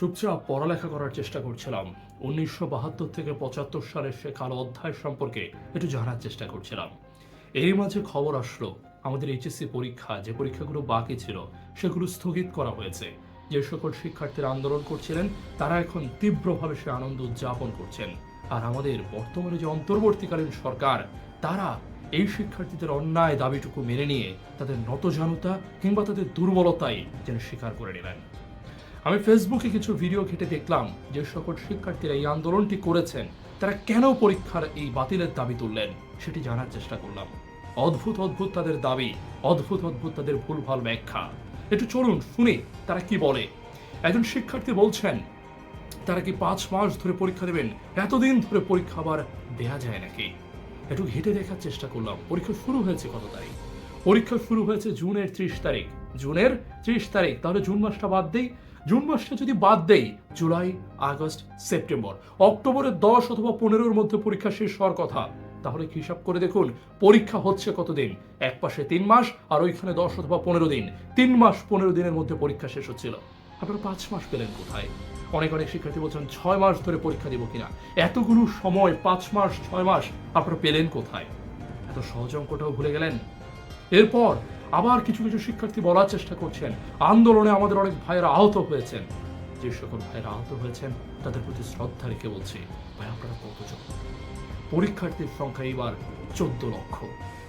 চুপচাপ পড়ালেখা করার চেষ্টা করছিলাম। উনিশশো বাহাত্তর থেকে পঁচাত্তর সালের সে কালো অধ্যায় সম্পর্কে একটু জানার চেষ্টা করছিলাম। এরই মাঝে খবর আসলো, আমাদের এইচএসসি পরীক্ষা, যে পরীক্ষাগুলো বাকি ছিল, সেগুলো স্থগিত করা হয়েছে। যে সকল শিক্ষার্থীরা আন্দোলন করছিলেন, তারা এখন তীব্রভাবে সে আনন্দ উদযাপন করছেন। আর আমাদের বর্তমানে যে অন্তর্বর্তীকালীন সরকার, তারা এই শিক্ষার্থীদের অন্যায় দাবিটুকু মেনে নিয়ে তাদের নতজানুতা কিংবা তাদের দুর্বলতাই যেন স্বীকার করে নেবেন। আমি ফেসবুকে কিছু ভিডিও ঘেটে দেখলাম যে সকল শিক্ষার্থীরা এই আন্দোলনটি করেছেন। তারা কেন পরীক্ষার এই বাতিলের দাবি তুললেন, সেটি জানার চেষ্টা করলাম। অদ্ভুত অদ্ভুত তাদের দাবি, অদ্ভুত অদ্ভুত তাদের ভুলভাল ব্যাখ্যা। একটু চলুন, শুনি, তারা কি বলে? একজন শিক্ষার্থী বলছেন, তারা কি পাঁচ মাস ধরে পরীক্ষা দেবেন? এতদিন ধরে পরীক্ষা আবার দেয়া যায় নাকি? একটু ঘেটে দেখার চেষ্টা করলাম। পরীক্ষা শুরু হয়েছে কত তারিখ? পরীক্ষা শুরু হয়েছে জুনের ত্রিশ তারিখ। জুনের ত্রিশ তারিখ, তাহলে জুন মাসটা বাদ দেই। জুন মাসটা যদি বাদ দেই, জুলাই, আগস্ট, সেপ্টেম্বর, অক্টোবরের দশ অথবা পনেরোর মধ্যে পরীক্ষা শেষ হওয়ার কথা, তাহলে হিসাব করে দেখুন, পরীক্ষা হচ্ছে কতদিন? এক পাশে তিন মাস, আর ওইখানে দশ অথবা পনেরো দিন। তিন মাস পনেরো দিনের মধ্যে পরীক্ষা শেষ হচ্ছিল। আপনারা পাঁচ মাস পেলেন কোথায়? অনেক অনেক শিক্ষার্থী বলছেন, ছয় মাস ধরে পরীক্ষা দিব কিনা? এতগুলো সময়, পাঁচ মাস, ছয় মাস, আপনারা পেলেন কোথায়? এত সহজ অঙ্কটাও ভুলে গেলেন? এরপর আবার কিছু কিছু শিক্ষার্থী বলার চেষ্টা করছেন। আন্দোলনে আমাদের অনেক ভাইয়েরা আহত হয়েছেন। যে সকল ভাইয়েরা আহত হয়েছেন, তাদের প্রতি শ্রদ্ধা রেখে বলছি, ভাই, আপনারা কতজন? পরীক্ষার্থীর সংখ্যা এবার চোদ্দ লক্ষ।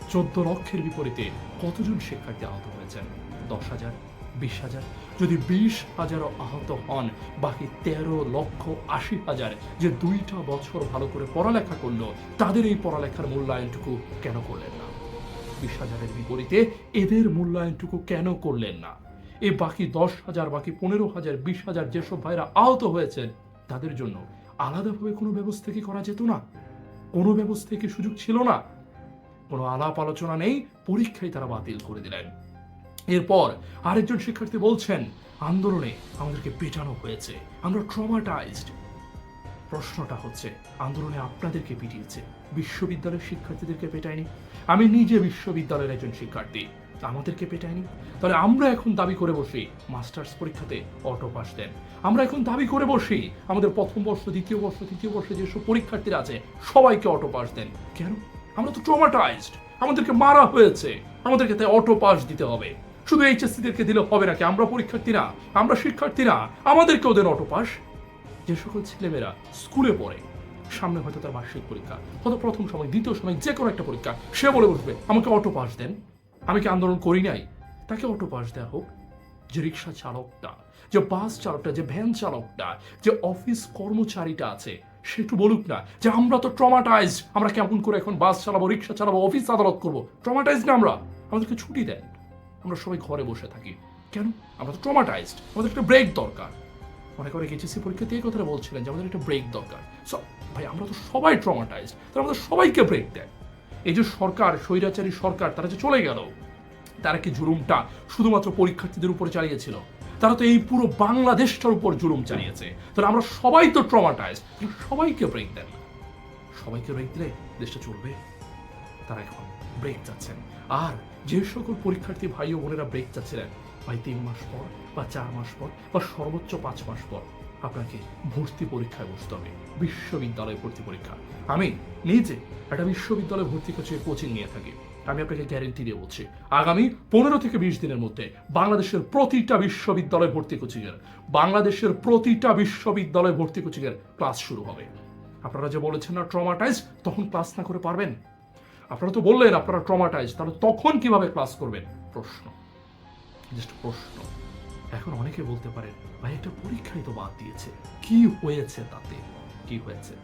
চোদ্দ লক্ষের বিপরীতে কতজন শিক্ষার্থী আহত হয়েছেন? দশ হাজার, বিশ হাজার, যদি বিশ হাজারও আহত হন, বাকি তেরো লক্ষ আশি হাজার যে দুইটা বছর ভালো করে পড়ালেখা করল, তাদের এই পড়ালেখার মূল্যায়নটুকু কেন করলেন না? বিশ হাজারের বিপরীতে এদের মূল্যায়নটুকু কেন করলেন না? এ বাকি দশ হাজার, বাকি পনেরো হাজার, বিশ হাজার যেসব ভাইরা আহত হয়েছেন, তাদের জন্য আলাদাভাবে কোনো ব্যবস্থা কি করা যেত না? কোনো ব্যবস্থা কি সুযোগ ছিল না? কোনো আলাপ আলোচনা নেই পরীক্ষায় তারা বাতিল করে দিলেন। এরপর আরেকজন শিক্ষার্থী বলছেন, আন্দোলনে আমাদেরকে পেটানো হয়েছে। আমরা ট্রমাটাইজড প্রশ্নটা হচ্ছে, আন্দোলনে আপনাদেরকে পিটিয়েছে, বিশ্ববিদ্যালয়ের শিক্ষার্থীদেরকে পেটায়নি। আমি নিজে বিশ্ববিদ্যালয়ের একজন শিক্ষার্থী আমাদেরকে পেটায়নি। তাহলে আমরা এখন দাবি করে বসি, মাস্টার্স পরীক্ষাতে অটো পাস দেন। আমরা এখন দাবি করে বসি, আমাদের প্রথম বর্ষ, দ্বিতীয় বর্ষ, তৃতীয় বর্ষে যেসব পরীক্ষার্থীরা আছে, সবাইকে অটো পাস দেন। কেন? আমরা তো ট্রমাটাইজড আমাদেরকে মারা হয়েছে, আমাদেরকে তাই অটো পাস দিতে হবে। শুধু এইচএসসি দেরকে দিলে হবে নাকি? আমরা পরীক্ষার্থীরা, আমরা শিক্ষার্থী না আমাদেরকেও দেন অটো পাস। যে সকল ছেলেমেয়েরা স্কুলে পড়ে, সামনে হয়তো তার বার্ষিক পরীক্ষা, হয়তো প্রথম সময়, দ্বিতীয় সময়, যে কোনো একটা পরীক্ষা, সে বলে বসবে আমাকে অটো পাস দেন। আমি কি আন্দোলন করি নাই? তাকে অটো পাস দেওয়া হোক, যে রিক্সা চালকটা, যে বাস চালকটা, যে ভ্যান চালকটা, যে অফিস কর্মচারীটা আছে, সে একটু বলুক না যে, আমরা তো ট্রমাটাইজ আমরা কেমন করে এখন বাস চালাবো, রিক্সা চালাবো অফিস আদালত করব? ট্রমাটাইজ না আমরা? আমাদেরকে ছুটি দেন। আমরা সবাই ঘরে বসে থাকি। কেন? আমরা তো ট্রমাটাইজড আমাদের একটা ব্রেক দরকার। অনেক অনেক এইচএসসি পরীক্ষাতে এই কথাটা বলছিলেন যে আমাদের একটা ব্রেক দরকার। সো ভাই, আমরা তো সবাই ট্রমাটাইজড তারা আমাদের সবাইকে ব্রেক দেয়। এই যে সরকার, স্বৈরাচারী সরকার, তারা যে চলে গেল, তারা কি জুলুমটা শুধুমাত্র পরীক্ষার্থীদের উপরে চালিয়েছিল? তারা তো এই পুরো বাংলাদেশটার উপর জুলুম চালিয়েছে। তাহলে আমরা সবাই তো ট্রমাটাইজ সবাইকে ব্রেক দেন সবাইকে ব্রেক দিলে দেশটা চলবে। তারা এখন ব্রেক চাচ্ছেন। আর যে সকল পরীক্ষার্থী ভাই ও বোনেরা ব্রেক চাচ্ছিলেন ভাই তিন মাস পর, বা চার মাস পর, বা সর্বোচ্চ পাঁচ মাস পর আপনাকে ভর্তি পরীক্ষায় বসতে হবে, বিশ্ববিদ্যালয়ে ভর্তি পরীক্ষা। আমি নিজে একটা বিশ্ববিদ্যালয়ে ভর্তি কোচিং কোচিং নিয়ে থাকি। আমি আপনাকে গ্যারেন্টি দিয়ে বলছি, আগামী পনেরো থেকে বিশ দিনের মধ্যে বাংলাদেশের প্রতিটা বিশ্ববিদ্যালয়ে ভর্তি কোচিংয়ের বাংলাদেশের প্রতিটা বিশ্ববিদ্যালয়ে ভর্তি কোচিংয়ের ক্লাস শুরু হবে। আপনারা যে বলেছেন না ট্রমাটাইজ তখন ক্লাস না করে পারবেন। আপনারা তো বললেন আপনারা ট্রমাটাইজ তাহলে তখন কীভাবে ক্লাস করবেন? প্রশ্ন। জাস্ট প্রশ্ন। এখন অনেকে বলতে পারেন, ভাই, একটা পরীক্ষাই তো বাদ দিয়েছে। কি হয়েছে তাতে? কি হয়েছে?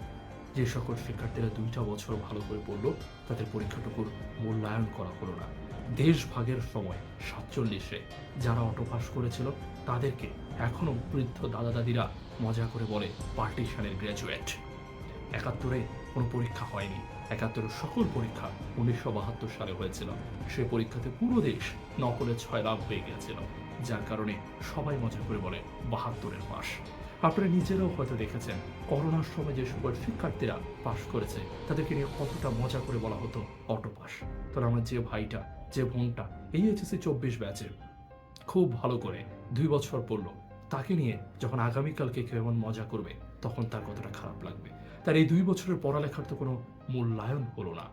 যে সকল শিক্ষার্থীরা দুইটা বছর ভালো করে পড়ল, তাদের পরীক্ষাটুকুর মূল্যায়ন করা হলো না। দেশ ভাগের সময় সাতচল্লিশে যারা অটো পাস করেছিল, তাদেরকে এখনও বৃদ্ধ দাদা দাদিরা মজা করে বলে পার্টিশনের গ্র্যাজুয়েট একাত্তরে কোনো পরীক্ষা হয়নি। একাত্তরের সকল পরীক্ষা উনিশশো বাহাত্তর সালে হয়েছিল। সে পরীক্ষাতে পুরো দেশ নকলে ছয় লাভ হয়ে গিয়েছিল, যার কারণে সবাই মজা করে বলে বাহাত্তরের পাশ। আপনারা নিজেরাও হয়তো দেখেছেন, করোনার সময় যে সকল শিক্ষার্থীরা পাশ করেছে, তাদেরকে নিয়ে কতটা মজা করে বলা হতো অটো পাস তাহলে আমার যে ভাইটা, যে বোনটা এই এইচএসসি চব্বিশ ব্যাচের, খুব ভালো করে দুই বছর পড়ল, তাকে নিয়ে যখন আগামীকালকে কেউ এমন মজা করবে, তখন তার কতটা খারাপ লাগবে। তার এই দুই বছরের পড়ালেখার তো কোনো মূল্যায়ন হলো না।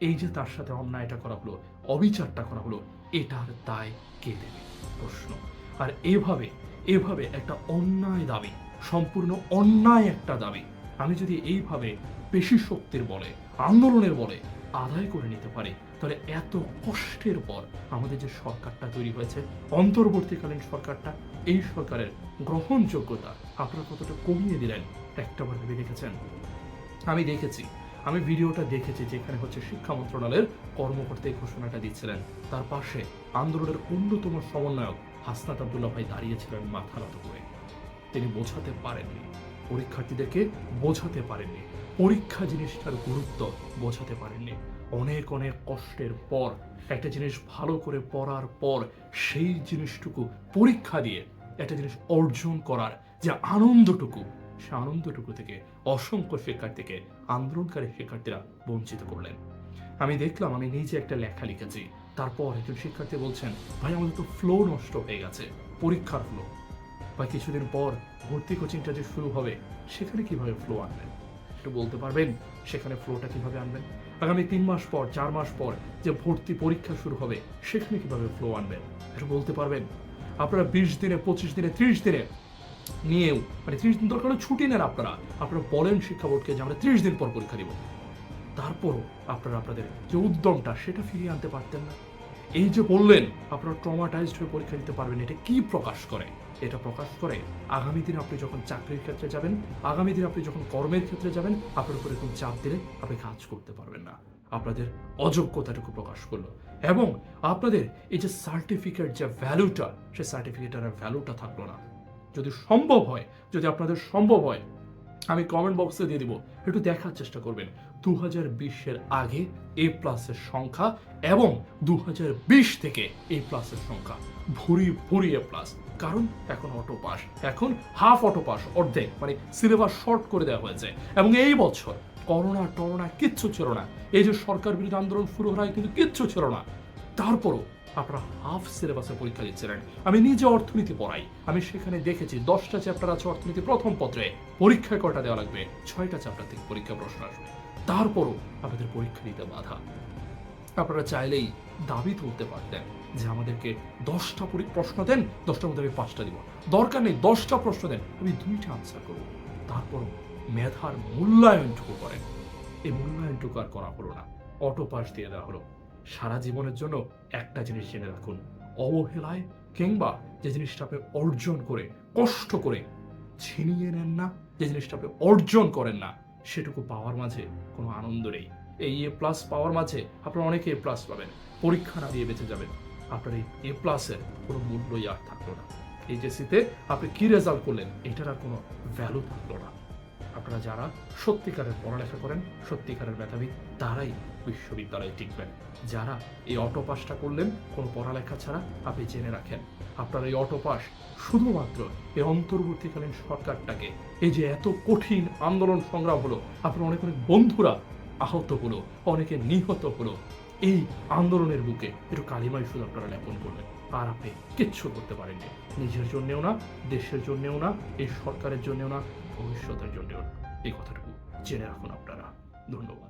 এই যে তার সাথে অন্যায়টা করা হলো, অবিচারটা করা হলো এটার দায় কে দেবে? প্রশ্ন। আর এভাবে এভাবে একটা অন্যায় দাবি, সম্পূর্ণ অন্যায় একটা দাবি, আমি যদি এইভাবে পেশি শক্তির বলে, আন্দোলনের বলে আদায় করে নিতে পারি, তাহলে এত কষ্টের পর আমাদের যে সরকারটা তৈরি হয়েছে, অন্তর্বর্তীকালীন সরকারটা, এই সরকারের গ্রহণযোগ্যতা আপনারা কতটা কমিয়ে দিলেন, একটাবার ভেবে দেখেছেন? আমি দেখেছি, আমি ভিডিওটা দেখেছি যেখানে হচ্ছে শিক্ষা মন্ত্রণালয়ের কর্মকর্তা এই ঘোষণাটা দিচ্ছিলেন। তার পাশে আন্দোলনের অন্যতম সমন্বয়ক হাসনাত আবদুল্লাহ ভাই দাঁড়িয়েছিলেন মাথা নত করে। তিনি বোঝাতে পারেননি, পরীক্ষার্থীদেরকে বোঝাতে পারেননি, পরীক্ষা জিনিসটার গুরুত্ব বোঝাতে পারেননি। অনেক অনেক কষ্টের পর, একটা জিনিস ভালো করে পড়ার পর, সেই জিনিসটুকু পরীক্ষা দিয়ে একটা জিনিস অর্জন করার যে আনন্দটুকু সে আনন্দটুকু থেকে, অসংখ্য শিক্ষার্থীকে আন্দোলনকারী শিক্ষার্থীরা বঞ্চিত করলেন। আমি দেখলাম, আমি নিজে একটা লেখা লিখেছি। তারপর একজন শিক্ষার্থী বলছেন, ভাই, আমাদের তো ফ্লো নষ্ট হয়ে গেছে, পরীক্ষার ফ্লো বা কিছুদিন পর ভর্তি কোচিংটা যে শুরু হবে, সেখানে কীভাবে ফ্লো আনবেন? একটু বলতে পারবেন সেখানে ফ্লোটা কীভাবে আনবেন? আগামী তিন মাস পর, চার মাস পর যে ভর্তি পরীক্ষা শুরু হবে, সেখানে কীভাবে ফ্লো আনবেন? একটু বলতে পারবেন? আপনারা বিশ দিনে, পঁচিশ দিনে, ত্রিশ দিনে নিয়েও মানে ত্রিশ দিন দরকার ছুটি নেন আপনারা? আপনারা বলেন শিক্ষা বোর্ডকে যে আমরা ত্রিশ দিন পর পরীক্ষা দিব। তারপরও আপনারা আপনাদের যে উদ্যমটা, সেটা ফিরিয়ে আনতে পারতেন না। এই যে বললেন, আপনারা ট্রমাটাইজড হয়ে পরীক্ষা দিতে পারবেন, এটা কি প্রকাশ করে? এটা প্রকাশ করে আগামী দিনে আপনি যখন চাকরির ক্ষেত্রে যাবেন, আগামী দিনে আপনি যখন কর্মের ক্ষেত্রে যাবেন, আপনার উপর এরকম চাপ দিলে আপনি কাজ করতে পারবেন না। আপনাদের অযোগ্যতাটুকু প্রকাশ করল। এবং আপনাদের এই যে সার্টিফিকেট যে ভ্যালুটা সেই সার্টিফিকেটের ভ্যালুটা থাকল না। যদি সম্ভব হয়, যদি আপনাদের সম্ভব হয়, আমি কমেন্ট বক্সে দিয়ে দিব। একটু দেখার চেষ্টা করবেন। দু হাজার বিশের আগে এ প্লাসের সংখ্যা এবং দু হাজার বিশ থেকে এ প্লাসের সংখ্যা। ভুরি ভুরি এ প্লাস কারণ এখন অটো পাস এখন হাফ অটো পাস অর্ধেক। মানে সিলেবাস শর্ট করে দেওয়া হয়েছে। এবং এই বছর করোনা টরোনা কিচ্ছু ছিল না। এই যে সরকার বিরোধী আন্দোলন শুরু হয় কিন্তু কিচ্ছু ছিল না। তারপরও আপনারা হাফ সিলেবাসে পরীক্ষা দিচ্ছিলেন। আমি নিজে অর্থনীতি পড়াই। আমি সেখানে দেখেছি দশটা চ্যাপ্টার আছে অর্থনীতি প্রথম পত্রে। পরীক্ষায় কয়টা দেওয়া লাগবে? ছয়টা চ্যাপ্টার থেকে পরীক্ষা প্রশ্ন আসবে। তারপরও আপনাদের পরীক্ষা দিতে বাধা। আপনারা চাইলেই দাবি তুলতে পারতেন যে আমাদেরকে দশটা পরি- প্রশ্ন দেন, দশটার মধ্যে আমি পাঁচটা দিব। দরকার নেই, দশটা প্রশ্ন দেন, আমি দুইটা আনসার করব। তারপরও মেধার মূল্যায়নটুকু করেন। এই মূল্যায়নটুকু আর করা হলো না। অটো পাস দিয়ে দেওয়া হলো। সারা জীবনের জন্য একটা জিনিস জেনে রাখুন। অবহেলায় কিংবা যে জিনিসটা আপনি অর্জন করে, কষ্ট করে ছিনিয়ে নেন না, যে জিনিসটা আপনি অর্জন করেন না, সেটুকু পাওয়ার মাঝে কোনো আনন্দ নেই। এই এ প্লাস পাওয়ার মাঝে আপনারা অনেকে এ প্লাস পাবেন। পরীক্ষা না দিয়ে বেঁচে যাবেন। আপনার এই এ প্লাসের কোনো মূল্যই আর থাকল না। এইচএসিতে আপনি কি রেজাল্ট করলেন, এটার আর কোনো ভ্যালু থাকল না। আপনারা যারা সত্যিকারের পড়ালেখা করেন, সত্যিকারের মেধাবী, তারাই বিশ্ববিদ্যালয়ে টিকবেন। যারা এই অটো পাসটা করলেন, কোনো পড়ালেখা ছাড়া আপনি জেনে রাখেন। আপনার এই অটো পাস শুধুমাত্র এই অন্তর্বর্তীকালীন সরকারটাকে, এই যে এত কঠিন আন্দোলন সংগ্রাম হলো, আপনার অনেক অনেক বন্ধুরা আহত হলো, অনেকে নিহত হলো, এই আন্দোলনের বুকে একটু কালিমাই শুধু আপনারা লেপন করলেন আর আপনি কিচ্ছু করতে পারেননি। নিজের জন্যেও না, দেশের জন্যেও না, এই সরকারের জন্যেও না ভবিষ্যতের জন্য এই কথাটুকু জেনে রাখুন আপনারা। ধন্যবাদ।